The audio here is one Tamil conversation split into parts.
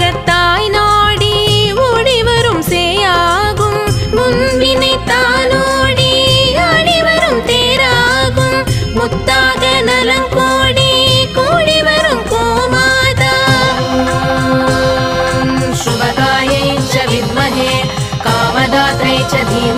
உலகத்தாய் நாடி ஒளிவரும் சேயாகும். முன்வினை தானோடி அணிவரும் தேராகும். முத்தாக நலங்கோடி கூடி வரும் கோமாதா. சுபகாயை ச வித்மகே காமதாத்ரை ச தீம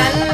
நல்ல